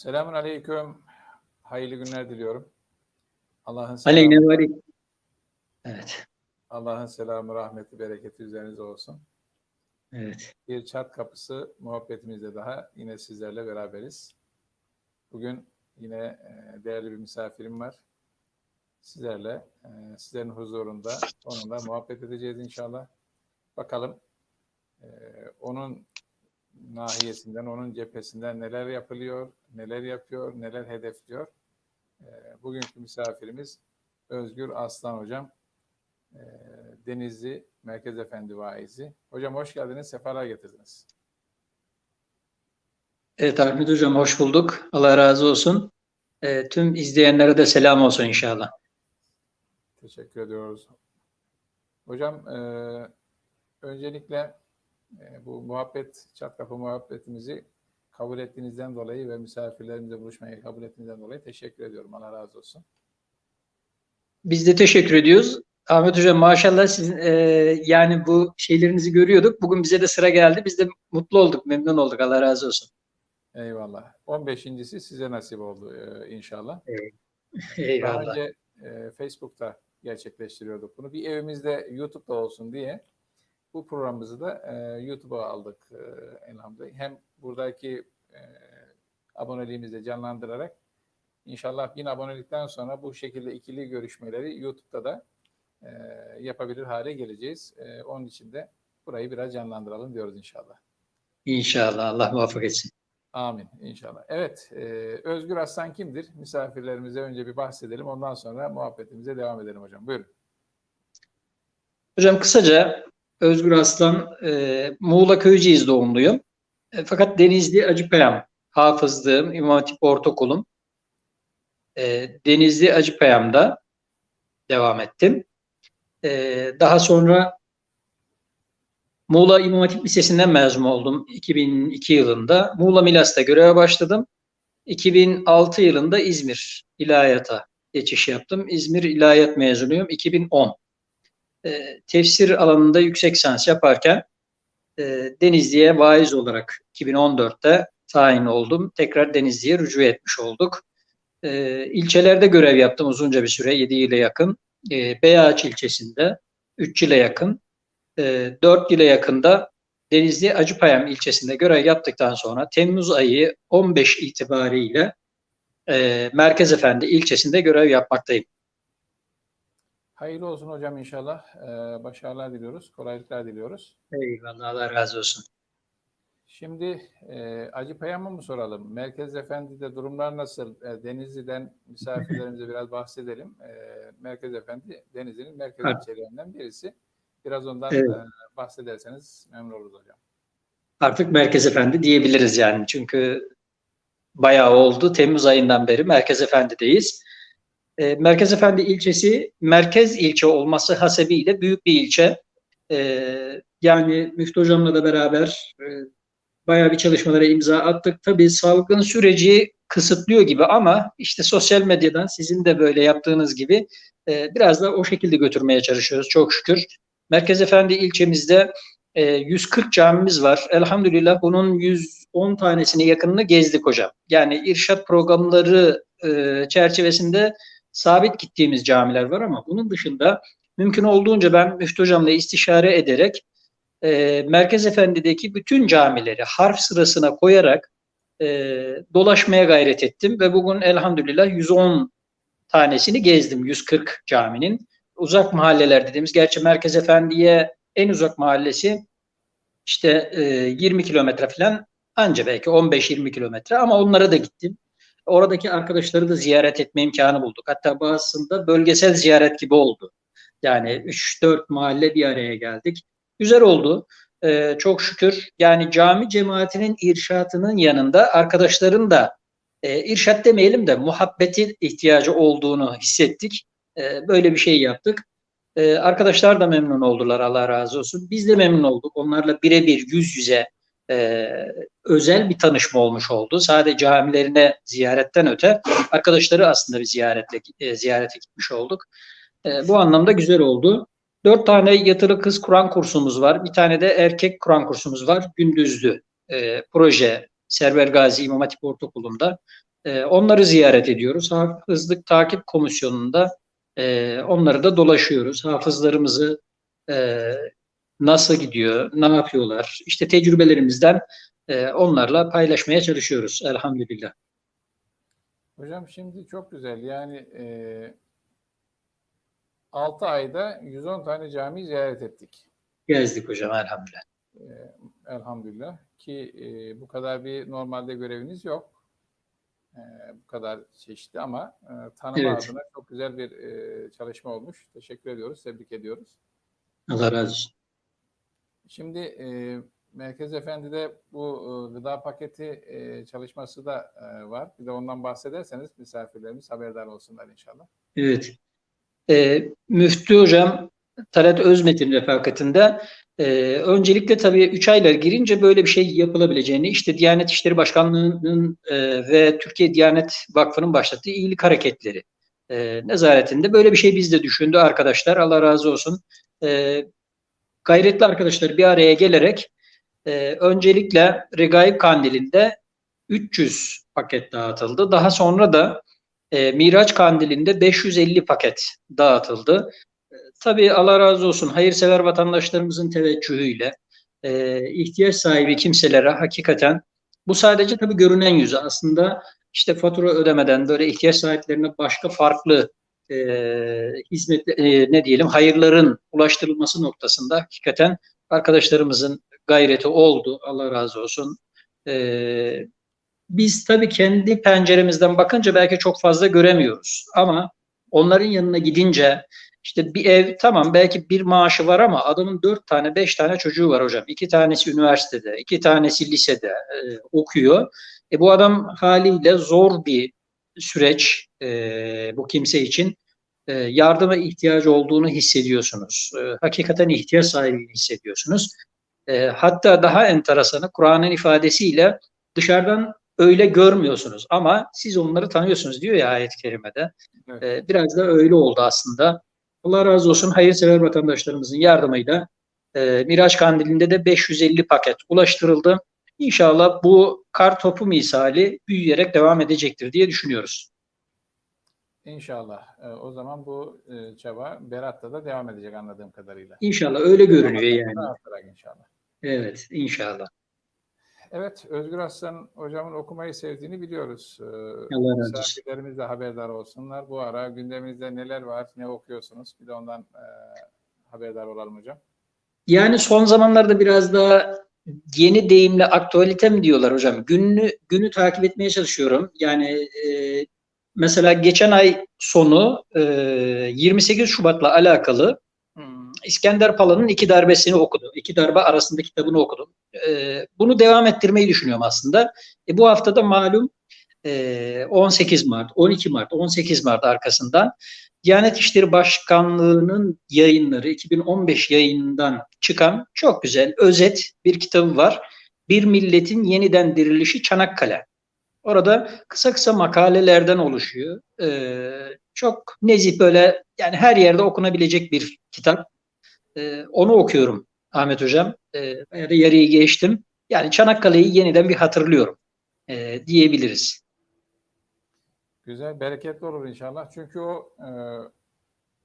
Selamun Aleyküm. Hayırlı günler diliyorum. Allah'ın selamı, var. Evet. Allah'ın selamı, rahmeti, bereketi üzerinize olsun. Evet. Bir çat kapısı muhabbetimizde daha yine sizlerle beraberiz. Bugün yine e, değerli bir misafirim var. Sizlerle, e, sizlerin huzurunda onunla muhabbet edeceğiz inşallah. Bakalım e, onun nahiyesinden, onun cephesinden neler yapılıyor, neler yapıyor, neler hedefliyor. E, bugünkü misafirimiz Özgür Aslan Hocam. E, Denizli Merkez Efendi Vaizi. Hocam hoş geldiniz, sefalar getirdiniz. Evet Ahmet Hocam hoş bulduk. Allah razı olsun. Ee, tüm izleyenlere de selam olsun inşallah. Teşekkür ediyoruz. Hocam e, öncelikle e, bu muhabbet, çat kapı muhabbetimizi kabul ettiğinizden dolayı ve misafirlerimizle buluşmayı kabul ettiğinizden dolayı teşekkür ediyorum. Allah razı olsun. Biz de teşekkür ediyoruz. Ahmet Hocam maşallah sizin e, yani bu şeylerinizi görüyorduk. Bugün bize de sıra geldi. Biz de mutlu olduk, memnun olduk. Allah razı olsun. Eyvallah. 15.si size nasip oldu e, inşallah. Daha Eyvallah. önce e, Facebook'ta gerçekleştiriyorduk bunu. Bir evimizde YouTube'da olsun diye bu programımızı da e, YouTube'a aldık e, elhamdülillah. Hem buradaki e, aboneliğimizi de canlandırarak inşallah bin abonelikten sonra bu şekilde ikili görüşmeleri YouTube'da da e, yapabilir hale geleceğiz. E, onun için de burayı biraz canlandıralım diyoruz inşallah. İnşallah. Allah muvaffak etsin. Amin inşallah. Evet, e, Özgür Aslan kimdir? Misafirlerimize önce bir bahsedelim. Ondan sonra muhabbetimize devam edelim hocam. Buyurun. Hocam kısaca Özgür Aslan e, Muğla Köyceğiz doğumluyum. E, fakat Denizli Acıpayam hafızlığım, İmam Hatip Ortaokulum. E, Denizli Acıpayam'da devam ettim. E, daha sonra Muğla İmam Hatip Lisesi'nden mezun oldum 2002 yılında. Muğla Milas'ta göreve başladım. 2006 yılında İzmir İlahiyat'a geçiş yaptım. İzmir İlahiyat mezunuyum 2010 e, tefsir alanında yüksek lisans yaparken e, Denizli'ye vaiz olarak 2014'te tayin oldum. Tekrar Denizli'ye rücu etmiş olduk. E, ilçelerde görev yaptım uzunca bir süre, 7 yıla yakın. E, Beyağaç ilçesinde 3 yıla yakın, e, 4 yıla yakında Denizli Acıpayam ilçesinde görev yaptıktan sonra Temmuz ayı 15 itibariyle e, Merkez Efendi ilçesinde görev yapmaktayım. Hayırlı olsun hocam inşallah. Ee, başarılar diliyoruz, kolaylıklar diliyoruz. Eyvallah Allah razı olsun. Şimdi e, Acıpayam'a mı soralım? Merkez Efendi'de durumlar nasıl? E, Denizli'den misafirlerimize biraz bahsedelim. E, Merkez Efendi Denizli'nin merkez ilçelerinden birisi. Biraz ondan Evet. e, bahsederseniz memnun oluruz hocam. Artık Merkez Efendi diyebiliriz yani. Çünkü bayağı oldu. Temmuz ayından beri Merkez Efendi'deyiz. E, Merkez Efendi ilçesi merkez ilçe olması hasebiyle büyük bir ilçe. E, yani Müftü Hocam'la da beraber e, bayağı bir çalışmalara imza attık. Tabii salgın süreci kısıtlıyor gibi ama işte sosyal medyadan sizin de böyle yaptığınız gibi e, biraz da o şekilde götürmeye çalışıyoruz çok şükür. Merkez Efendi ilçemizde e, 140 camimiz var. Elhamdülillah bunun 110 tanesini yakınını gezdik hocam. Yani irşat programları e, çerçevesinde sabit gittiğimiz camiler var ama bunun dışında mümkün olduğunca ben Müftü Hocam'la istişare ederek e, Merkez Efendi'deki bütün camileri harf sırasına koyarak e, dolaşmaya gayret ettim ve bugün elhamdülillah 110 tanesini gezdim 140 caminin. Uzak mahalleler dediğimiz, gerçi Merkez Efendi'ye en uzak mahallesi işte e, 20 kilometre falan anca belki 15-20 kilometre ama onlara da gittim. Oradaki arkadaşları da ziyaret etme imkanı bulduk. Hatta bazısında bölgesel ziyaret gibi oldu. Yani 3-4 mahalle bir araya geldik. Güzel oldu. Ee, çok şükür yani cami cemaatinin irşatının yanında arkadaşların da e, irşat demeyelim de muhabbeti ihtiyacı olduğunu hissettik. E, böyle bir şey yaptık. E, arkadaşlar da memnun oldular Allah razı olsun. Biz de memnun olduk. Onlarla birebir yüz yüze e, özel bir tanışma olmuş oldu. Sadece camilerine ziyaretten öte arkadaşları aslında bir ziyaretle e, ziyarete gitmiş olduk. E, bu anlamda güzel oldu. Dört tane yatılı kız Kur'an kursumuz var. Bir tane de erkek Kur'an kursumuz var. Gündüzlü e, proje Server Gazi İmam Hatip Ortaokulu'nda. E, onları ziyaret ediyoruz. Hafızlık Takip Komisyonu'nda e, onları da dolaşıyoruz. Hafızlarımızı e, nasıl gidiyor, ne yapıyorlar, işte tecrübelerimizden e, onlarla paylaşmaya çalışıyoruz elhamdülillah. Hocam şimdi çok güzel. Yani e, 6 ayda 110 tane cami ziyaret ettik. Gezdik hocam elhamdülillah. E, elhamdülillah ki e, bu kadar bir normalde göreviniz yok. E, bu kadar çeşitli ama e, tanıma Evet. adına çok güzel bir e, çalışma olmuş. Teşekkür ediyoruz, tebrik ediyoruz. Allah razı olsun. Şimdi e, Merkez Efendi'de bu e, gıda paketi e, çalışması da e, var. Bir de ondan bahsederseniz misafirlerimiz haberdar olsunlar inşallah. Evet. Ee, Müftü Hocam Talat Özmetin refakatinde e, öncelikle tabii 3 aylar girince böyle bir şey yapılabileceğini işte Diyanet İşleri Başkanlığı'nın e, ve Türkiye Diyanet Vakfı'nın başlattığı iyilik hareketleri e, nezaretinde böyle bir şey biz de düşündü arkadaşlar. Allah razı olsun. E, gayretli arkadaşlar bir araya gelerek e, öncelikle Regaib Kandili'nde 300 paket dağıtıldı. Daha sonra da e, Miraç Kandili'nde 550 paket dağıtıldı. E, tabii Allah razı olsun hayırsever vatandaşlarımızın teveccühüyle e, ihtiyaç sahibi kimselere hakikaten bu sadece tabii görünen yüzü aslında işte fatura ödemeden böyle ihtiyaç sahiplerine başka farklı e, hizmet e, ne diyelim hayırların ulaştırılması noktasında hakikaten arkadaşlarımızın gayreti oldu. Allah razı olsun. E, biz tabii kendi penceremizden bakınca belki çok fazla göremiyoruz. Ama onların yanına gidince işte bir ev tamam belki bir maaşı var ama adamın dört tane beş tane çocuğu var hocam. İki tanesi üniversitede, iki tanesi lisede e, okuyor. E, bu adam haliyle zor bir süreç e, bu kimse için. E, yardıma ihtiyacı olduğunu hissediyorsunuz. E, hakikaten ihtiyaç sahibi hissediyorsunuz. E, hatta daha enteresanı Kur'an'ın ifadesiyle dışarıdan öyle görmüyorsunuz ama siz onları tanıyorsunuz diyor ya ayet-i kerimede. Evet. Biraz da öyle oldu aslında. Allah razı olsun hayırsever vatandaşlarımızın yardımıyla e, Miraç Kandili'nde de 550 paket ulaştırıldı. İnşallah bu kar topu misali büyüyerek devam edecektir diye düşünüyoruz. İnşallah. E, o zaman bu e, çaba Berat'ta da devam edecek anladığım kadarıyla. İnşallah öyle görünüyor yani. İnşallah. Evet inşallah. Evet, Özgür Aslan hocamın okumayı sevdiğini biliyoruz. Ee, Allah razı olsun. Misafirlerimiz de haberdar olsunlar. Bu ara gündeminizde neler var, ne okuyorsunuz? Bir de ondan e, haberdar olalım hocam. Yani son zamanlarda biraz daha yeni deyimle aktualite mi diyorlar hocam? Gününü günü takip etmeye çalışıyorum. Yani e, mesela geçen ay sonu e, 28 Şubat'la alakalı hmm, İskender Pala'nın iki darbesini okudum. İki darbe arasında kitabını okudum. E, bunu devam ettirmeyi düşünüyorum aslında. E, bu haftada malum e, 18 Mart, 12 Mart, 18 Mart arkasından Diyanet İşleri Başkanlığı'nın yayınları 2015 yayınından çıkan çok güzel özet bir kitabı var. Bir milletin yeniden dirilişi Çanakkale. Orada kısa kısa makalelerden oluşuyor. Ee, çok nezih böyle yani her yerde okunabilecek bir kitap. Ee, onu okuyorum Ahmet Hocam. Ee, bayağı da yarıyı geçtim. Yani Çanakkale'yi yeniden bir hatırlıyorum ee, diyebiliriz. Güzel, bereketli olur inşallah. Çünkü o e,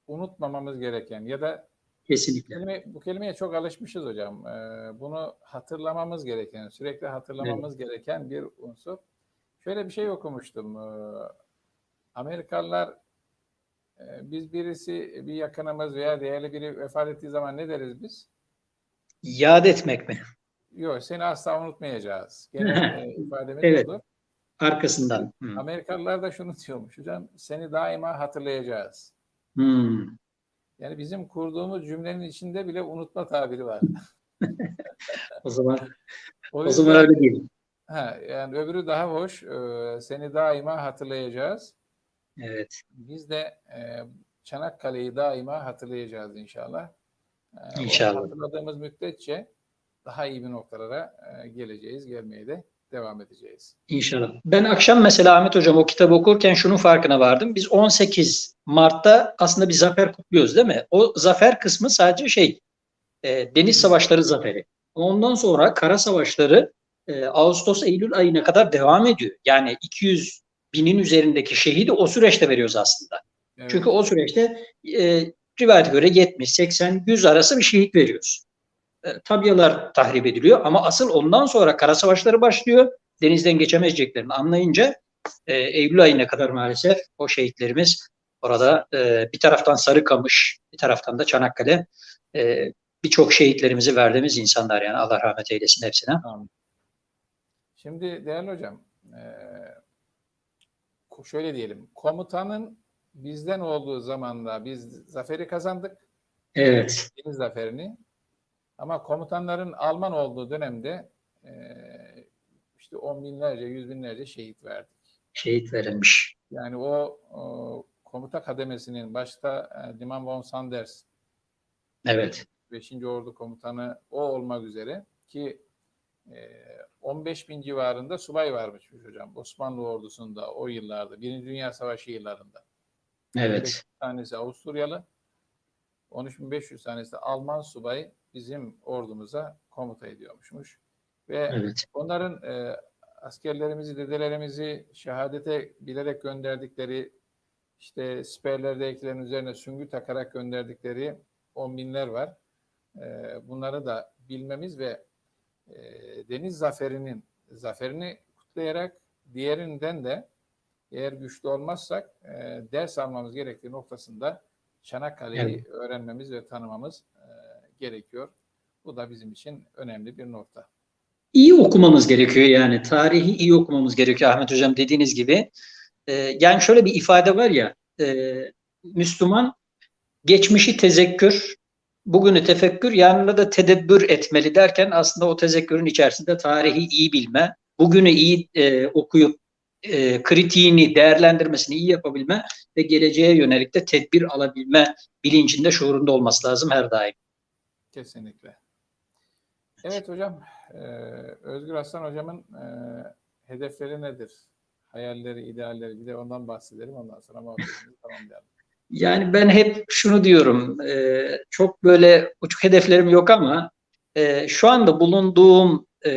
unutmamamız gereken ya da Kesinlikle. kelime, bu kelimeye çok alışmışız hocam. E, bunu hatırlamamız gereken, sürekli hatırlamamız gereken bir unsur. Şöyle bir şey okumuştum. Amerikalılar biz birisi, bir yakınımız veya değerli biri vefat ettiği zaman ne deriz biz? Yad etmek mi? Yok, seni asla unutmayacağız. Genel ifademiz Evet. odur. Arkasından. Hı. Amerikalılar da şunu diyormuş hocam, seni daima hatırlayacağız. Hmm. Yani bizim kurduğumuz cümlenin içinde bile unutma tabiri var. O zaman O, o zaman yüzden- öyle değil. Ha, yani öbürü daha hoş. Ee, seni daima hatırlayacağız. Evet. Biz de e, Çanakkale'yi daima hatırlayacağız inşallah. Ee, İnşallah. Hatırladığımız müddetçe daha iyi bir noktalara e, geleceğiz, gelmeye de devam edeceğiz. İnşallah. Ben akşam mesela Ahmet Hocam o kitabı okurken şunun farkına vardım. Biz 18 Mart'ta aslında bir zafer kutluyoruz değil mi? O zafer kısmı sadece şey e, deniz savaşları zaferi. Ondan sonra kara savaşları e, Ağustos-Eylül ayına kadar devam ediyor. Yani 200 binin üzerindeki şehidi o süreçte veriyoruz aslında. Evet. Çünkü o süreçte e, rivayete göre 70, 80, 100 arası bir şehit veriyoruz. E, tabyalar tahrip ediliyor ama asıl ondan sonra kara savaşları başlıyor. Denizden geçemeyeceklerini anlayınca e, Eylül ayına kadar maalesef o şehitlerimiz orada e, bir taraftan Sarıkamış, bir taraftan da Çanakkale e, birçok şehitlerimizi verdiğimiz insanlar yani Allah rahmet eylesin hepsine. Amin. Şimdi değerli hocam, ko- şöyle diyelim, komutanın bizden olduğu zamanda biz zaferi kazandık, Evet, deniz zaferini. Ama komutanların Alman olduğu dönemde eee, işte on binlerce, yüz binlerce şehit verdik. şehit verilmiş. Yani o, o komuta kademesinin başta e, Liman von Sanders Evet, 5. Ordu Komutanı o olmak üzere ki e, 15 bin civarında subay varmış hocam Osmanlı ordusunda o yıllarda Birinci Dünya Savaşı yıllarında. evet, 5 tanesi Avusturyalı 13.500 tanesi Alman subay bizim ordumuza komuta ediyormuşmuş. Ve evet, onların e, askerlerimizi, dedelerimizi şehadete bilerek gönderdikleri işte siperlerdeykilerin üzerine süngü takarak gönderdikleri on binler var. E, bunları da bilmemiz ve e, deniz zaferinin zaferini kutlayarak diğerinden de eğer güçlü olmazsak e, ders almamız gerektiği noktasında Çanakkale'yi öğrenmemiz ve tanımamız e, gerekiyor. Bu da bizim için önemli bir nokta. iyi okumamız gerekiyor yani. Tarihi iyi okumamız gerekiyor Ahmet Hocam dediğiniz gibi. Ee, yani şöyle bir ifade var ya, e, Müslüman geçmişi tezekkür, bugünü tefekkür, yarını da tedebbür etmeli derken aslında o tezekkürün içerisinde tarihi iyi bilme, bugünü iyi e, okuyup e, kritiğini, değerlendirmesini iyi yapabilme ve geleceğe yönelik de tedbir alabilme bilincinde, şuurunda olması lazım her daim. Kesinlikle. Evet hocam, e, Özgür Aslan hocamın e, hedefleri nedir? Hayalleri, idealleri bir de ondan bahsedelim ondan sonra muhabbetimizi tamamlayalım. Yani ben hep şunu diyorum, e, çok böyle uçuk hedeflerim yok ama e, şu anda bulunduğum e,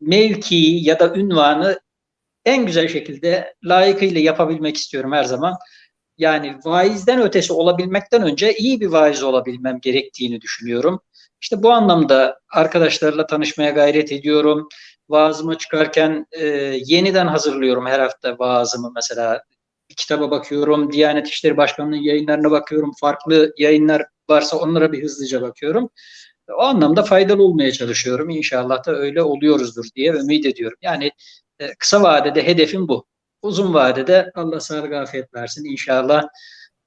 mevkii ya da ünvanı en güzel şekilde layıkıyla yapabilmek istiyorum her zaman. Yani vaizden ötesi olabilmekten önce iyi bir vaiz olabilmem gerektiğini düşünüyorum. İşte bu anlamda arkadaşlarla tanışmaya gayret ediyorum. Vaazıma çıkarken e, yeniden hazırlıyorum her hafta vaazımı mesela kitaba bakıyorum, Diyanet İşleri Başkanlığı'nın yayınlarına bakıyorum, farklı yayınlar varsa onlara bir hızlıca bakıyorum. O anlamda faydalı olmaya çalışıyorum. İnşallah da öyle oluyoruzdur diye ümit ediyorum. Yani e, kısa vadede hedefim bu. Uzun vadede Allah sağlık afiyet versin. İnşallah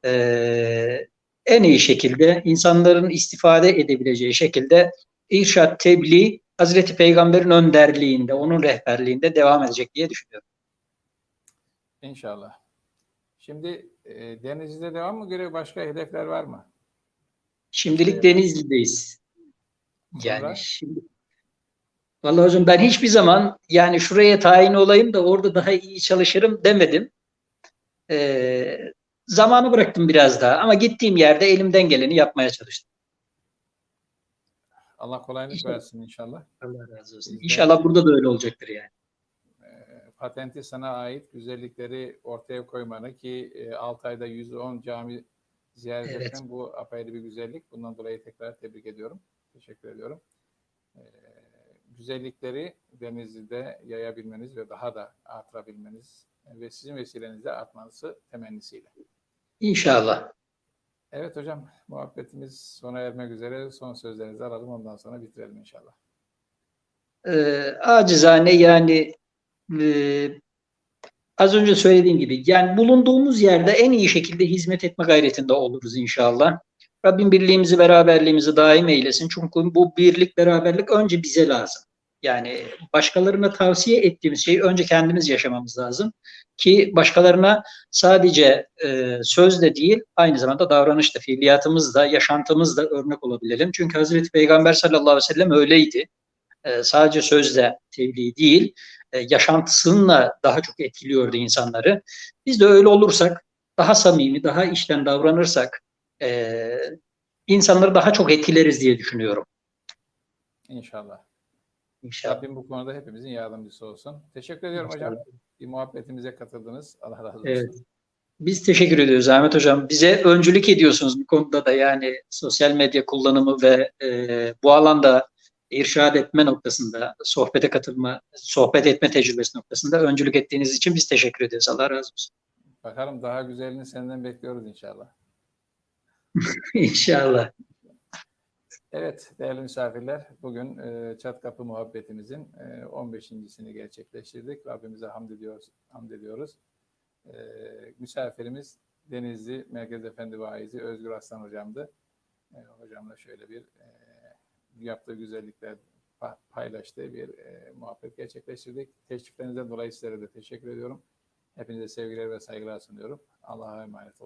e, en iyi şekilde insanların istifade edebileceği şekilde irşat, tebliğ Hazreti Peygamber'in önderliğinde, onun rehberliğinde devam edecek diye düşünüyorum. İnşallah. Şimdi e, Denizli'de devam mı görev? Başka hedefler var mı? Şimdilik Evet. Denizli'deyiz. Yani Sonra? şimdi Vallahi hocam ben hiçbir zaman yani şuraya tayin olayım da orada daha iyi çalışırım demedim. Ee, zamanı bıraktım biraz daha ama gittiğim yerde elimden geleni yapmaya çalıştım. Allah kolaylık İnşallah. versin inşallah. Allah razı olsun. İnşallah burada da öyle olacaktır yani. E, patenti sana ait güzellikleri ortaya koymanı ki e, 6 ayda 110 cami ziyaret Evet. etmen bu apayrı bir güzellik. Bundan dolayı tekrar tebrik ediyorum. Teşekkür ediyorum. E, güzellikleri Denizli'de yayabilmeniz ve daha da artırabilmeniz ve sizin vesilenizle artması temennisiyle. İnşallah. Evet hocam, muhabbetimiz sona ermek üzere. Son sözlerinizi alalım, ondan sonra bitirelim inşallah. Ee, acizane yani e, az önce söylediğim gibi yani bulunduğumuz yerde en iyi şekilde hizmet etme gayretinde oluruz inşallah. Rabbim birliğimizi, beraberliğimizi daim eylesin. Çünkü bu birlik, beraberlik önce bize lazım. Yani başkalarına tavsiye ettiğimiz şeyi önce kendimiz yaşamamız lazım. Ki başkalarına sadece e, sözle değil, aynı zamanda davranışla, fiiliyatımızla, yaşantımızla örnek olabilelim. Çünkü Hazreti Peygamber sallallahu aleyhi ve sellem öyleydi. E, sadece sözle tebliğ değil, e, yaşantısıyla daha çok etkiliyordu insanları. Biz de öyle olursak, daha samimi, daha içten davranırsak, e, insanları daha çok etkileriz diye düşünüyorum. İnşallah. İnşallah. Rabbim bu konuda hepimizin yardımcısı olsun. Teşekkür ediyorum hocam. İnşallah. Bir muhabbetimize katıldınız. Allah razı olsun. Evet. Biz teşekkür ediyoruz Ahmet Hocam. Bize öncülük ediyorsunuz bu konuda da yani sosyal medya kullanımı ve e, bu alanda irşad etme noktasında, sohbete katılma, sohbet etme tecrübesi noktasında öncülük ettiğiniz için biz teşekkür ediyoruz. Allah razı olsun. Bakalım daha güzelini senden bekliyoruz inşallah. İnşallah. Evet değerli misafirler bugün e, Çat Kapı muhabbetimizin e, 15.sini gerçekleştirdik. Rabbimize hamd ediyoruz. Hamd ediyoruz. E, misafirimiz Denizli Merkez Efendi Vaizi Özgür Aslan hocamdı. E, hocamla şöyle bir e, yaptığı güzellikler pa- paylaştığı bir e, muhabbet gerçekleştirdik. Teşriflerinizden dolayı sizlere de teşekkür ediyorum. Hepinize sevgiler ve saygılar sunuyorum. Allah'a emanet olun.